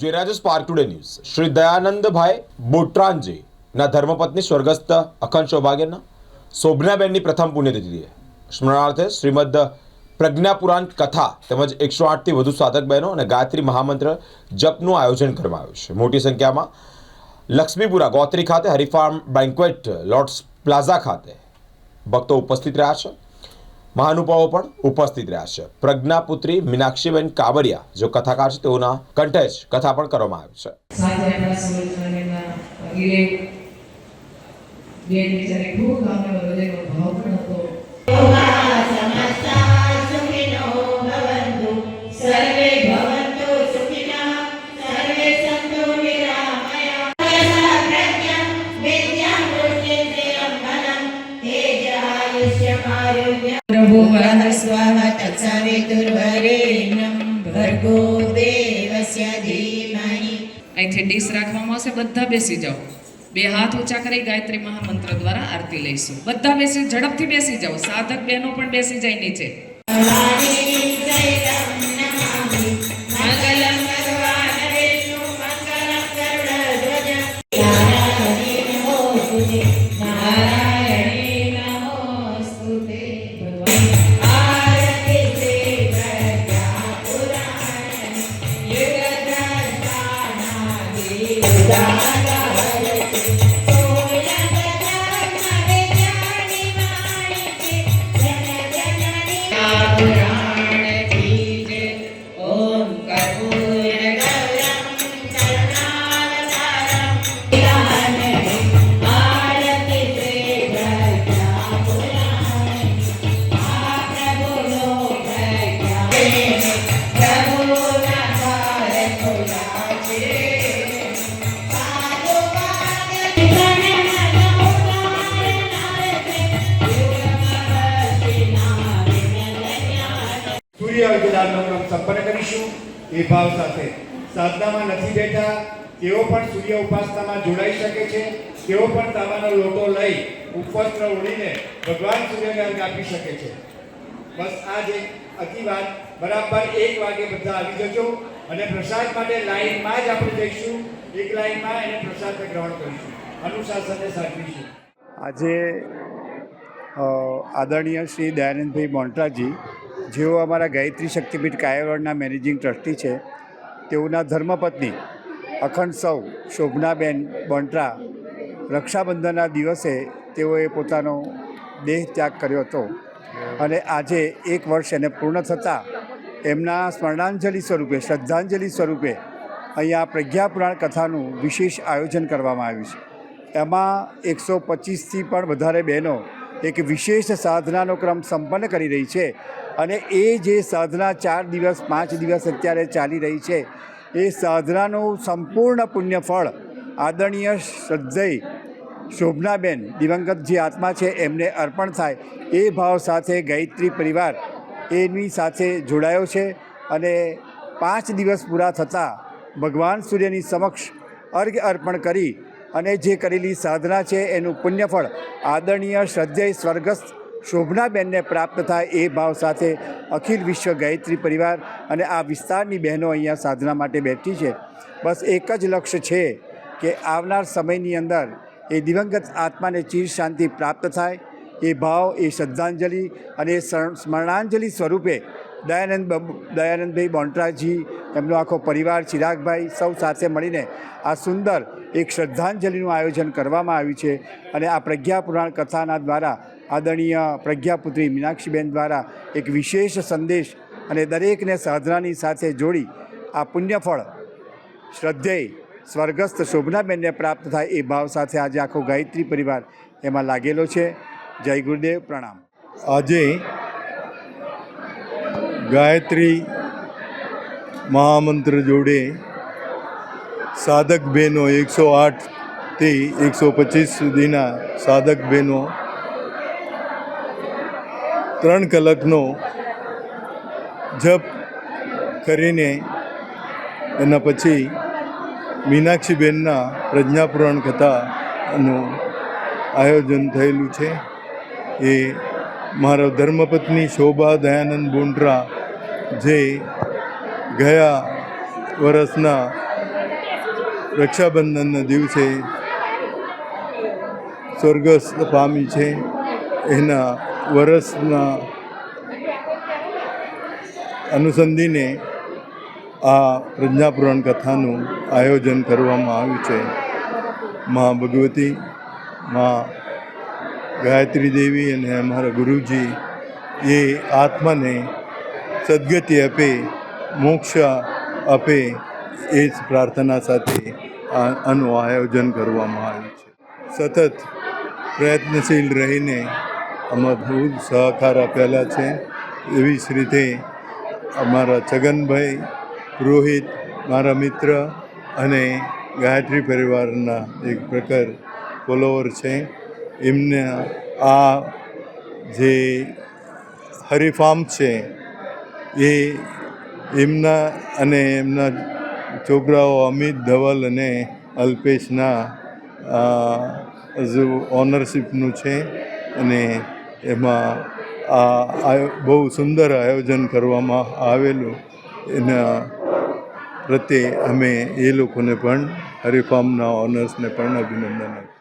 જે Rajesh park today news Shri Dayanandbhai બોટ્રાનજી ના ધર્મપત્ની સ્વર્ગસ્થ અખંડ સૌભાગ્યના શોભનાબેનની પ્રથમ પુણ્યતિથિએ સ્મરણાર્થે શ્રીમદ પ્રજ્ઞાપુરાણ કથા તેમજ એકસો આઠથી વધુ સાધક બહેનો અને ગાયત્રી મહામંત્ર જપનું આયોજન કરવામાં આવ્યું છે. મોટી સંખ્યામાં લક્ષ્મીપુરા ગોત્રી ખાતે હરિફાર્મ બેન્ક્વેટ લોર્ડ્સ પ્લાઝા ખાતે ભક્તો ઉપસ્થિત રહ્યા છે. મહાનુભાવો પણ ઉપસ્થિત રહ્યા છે. પ્રજ્ઞાપુત્રી મીનાક્ષીબેન કાબરિયા જો કથાકાર છે, તેઓના કંઠે જ કથા પણ કરવામાં આવી છે. અહીંથી ડીશ રાખવામાં આવશે બધા બેસી જાઓ. બે હાથ ઊંચા કરી ગાયત્રી મહામંત્ર દ્વારા આરતી લઈશું. બધા બેસી, ઝડપથી બેસી જાઓ. સાધક બહેનો પણ બેસી જાય નીચે. અર્ધદાનનો ક્રમ સંપન્ન કરીશું. એ સાથે સાધનામાં નથી બેઠા. તેઓ પણ સૂર્ય ઉપાસનામાં જોડાઈ શકે છે. તેઓ પણ તાંબાનો લોટો લઈ ઉપવસ્ત્ર ઓઢીને ભગવાન સૂર્યને અર્ઘ આપી શકે છે. બસ આ જે બરાબર એક વાગે બધા આવી જજો. અને પ્રસાદ માટે લાઈનમાં જ આપણે જઈશું. એક લાઈનમાં એને પ્રસાદને ગ્રહણ કરીશું. અનુશાસનને સાચવીશું આજે આદરણીય શ્રી દયાનંદભાઈ મોન્ટ્રાજી જેઓ અમારા ગાયત્રી શક્તિપીઠ કાયાવડના મેનેજિંગ ટ્રસ્ટી છે, તેઓના ધર્મપત્ની અખંડ સૌ શોભનાબેન બોન્ટ્રા રક્ષાબંધનના દિવસે તેઓએ પોતાનો દેહ ત્યાગ કર્યો હતો. અને આજે એક વર્ષ એને પૂર્ણ થતાં એમના સ્મરણાંજલિ સ્વરૂપે, શ્રદ્ધાંજલિ સ્વરૂપે અહીંયા પ્રજ્ઞાપુરાણ કથાનું વિશેષ આયોજન કરવામાં આવ્યું છે. એમાં એકસો પચીસથી પણ વધારે બહેનો એક વિશેષ સાધનાનો ક્રમ સંપન્ન કરી રહી છે અને એ જે સાધના ચાર દિવસ, પાંચ દિવસ અત્યારે ચાલી રહી છે, એ સાધનાનું સંપૂર્ણ પુણ્યફળ આદરણીય શ્રદ્ધેય શોભનાબેન દિવંગત જે આત્મા છે, એમને અર્પણ થાય એ ભાવ સાથે ગાયત્રી પરિવાર એની સાથે જોડાયો છે અને પાંચ દિવસ પૂરા થતાં ભગવાન સૂર્યની સમક્ષ અર્ઘ અર્પણ કરી અને જે કરેલી સાધના છે એનું પુણ્યફળ આદરણીય શ્રદ્ધેય સ્વર્ગસ્થ શોભનાબેનને પ્રાપ્ત થાય એ ભાવ સાથે અખિલ વિશ્વ ગાયત્રી પરિવાર અને આ વિસ્તારની બહેનો અહીંયા સાધના માટે બેઠી છે. બસ એક જ લક્ષ્ય છે કે આવનાર સમયની અંદર એ દિવંગત આત્માને ચીર શાંતિ પ્રાપ્ત થાય એ ભાવ, એ શ્રદ્ધાંજલિ અને સ્મરણાંજલિ સ્વરૂપે દયાનંદ દયાનંદભાઈ બોન્ટ્રાજી એમનો આખો પરિવાર, ચિરાગભાઈ સૌ સાથે મળીને આ સુંદર એક શ્રદ્ધાંજલિનું આયોજન કરવામાં આવ્યું છે અને આ પ્રજ્ઞાપુરાણ કથાના દ્વારા આદરણીય પ્રજ્ઞાપુત્રી મીનાક્ષીબેન દ્વારા એક વિશેષ સંદેશ અને દરેકને સાધનાની સાથે જોડી આ પુણ્યફળ, શ્રદ્ધેય, સ્વર્ગસ્થ શોભનાબેનને પ્રાપ્ત થાય એ ભાવ સાથે આજે આખો ગાયત્રી પરિવાર એમાં લાગેલો છે. જય ગુરુદેવ, પ્રણામ. આજે ગાયત્રી મહામંત્ર જોડે સાધક બહેનો એકસો આઠથી એકસો પચીસ સુધીના સાધક બહેનો ત્રણ કલાકનો જપ કરીને એના પછી મીનાક્ષીબેનના પ્રજ્ઞાપુરાણ કથાનું આયોજન થયેલું છે. એ મારા ધર્મપત્ની શોભા દયાનંદ બોન્ડ્રા જે ગયા વર્ષના રક્ષાબંધનના દિવસે સ્વર્ગસ્થ પામી છે. એના વરસના અનુસંધીને આ પ્રજ્ઞાપુરાણ કથાનું આયોજન કરવામાં આવ્યું છે. મા ભગવતી મા ગાયત્રી દેવી અને અમારા ગુરુજી એ આત્માને સદગતિ આપે, મોક્ષ આપે એ જ પ્રાર્થના સાથે આનું આયોજન કરવામાં આવ્યું છે. સતત પ્રયત્નશીલ રહીને આમાં બહુ સહકાર આપેલા છે. એવી જ રીતે અમારા છગનભાઈ રોહિત મારા મિત્ર અને ગાયત્રી પરિવારના એક પ્રકાર ફોલોવર છે. એમને આ જે હરિફામ છે, એ એમના અને એમના છોકરાઓ અમિત ધવલ અને અલ્પેશના ઓનરશિપનું છે અને એમાં આ બહુ સુંદર આયોજન કરવામાં આવેલું. એના પ્રત્યે અમે એ લોકોને પણ હરિફાર્મના ઓનર્સને પણ અભિનંદન આપીએ.